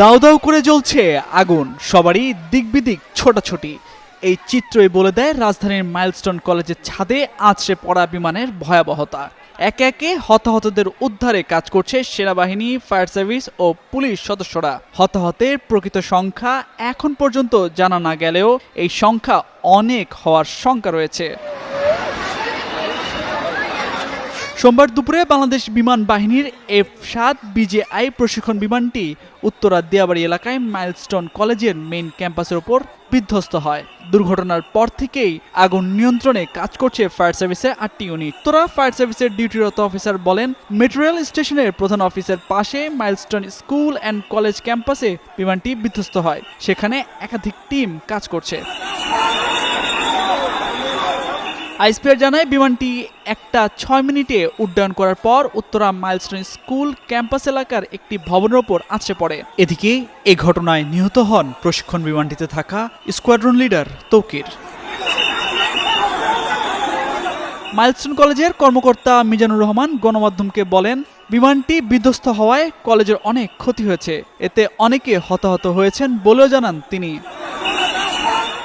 দাউ দাউ করে জ্বলছে আগুন। সবারই দিকবিদিক ছোটাছুটি। এই চিত্রই বলে দেয় রাজধানীর মাইলস্টোন কলেজের ছাদে আছড়ে পড়া বিমানের ভয়াবহতা। একে একে হতাহতদের উদ্ধারে কাজ করছে সেনাবাহিনী, ফায়ার সার্ভিস ও পুলিশ সদস্যরা। হতাহতের প্রকৃত সংখ্যা এখন পর্যন্ত জানা না গেলেও এই সংখ্যা অনেক হওয়ার শঙ্কা রয়েছে। সোমবার দুপুরে বাংলাদেশ বিমান বাহিনীর এফ সাত বিজেআই প্রশিক্ষণ বিমানটি উত্তরা দিয়াবাড়ি এলাকায় মাইলস্টোন কলেজের মেইন ক্যাম্পাসের ওপর বিধ্বস্ত হয়। দুর্ঘটনার পর থেকেই আগুন নিয়ন্ত্রণে কাজ করছে ফায়ার সার্ভিসের আটটি ইউনিট। উত্তরা ফায়ার সার্ভিসের ডিউটিরত অফিসার বলেন, মেটেরিয়াল স্টেশনের প্রধান অফিসের পাশে মাইলস্টোন স্কুল অ্যান্ড কলেজ ক্যাম্পাসে বিমানটি বিধ্বস্ত হয়। সেখানে একাধিক টিম কাজ করছে। আইসপিআর জানায়, বিমানটি একটা ছয় মিনিটে উড্ডয়ন করার পর উত্তরা মাইলস্টোন স্কুল ক্যাম্পাস এলাকার একটি ভবনের ওপর আছড়ে পড়ে। এদিকে এ ঘটনায় নিহত হন প্রশিক্ষণ বিমানটিতে থাকা স্কোয়াড্রন লিডার তৌকির। মাইলস্টোন কলেজের কর্মকর্তা মিজানুর রহমান গণমাধ্যমকে বলেন, বিমানটি বিধ্বস্ত হওয়ায় কলেজের অনেক ক্ষতি হয়েছে, এতে অনেকে হতাহত হয়েছেন বলেও জানান তিনি।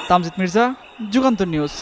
তামজিদ মির্জা, যুগান্তর নিউজ।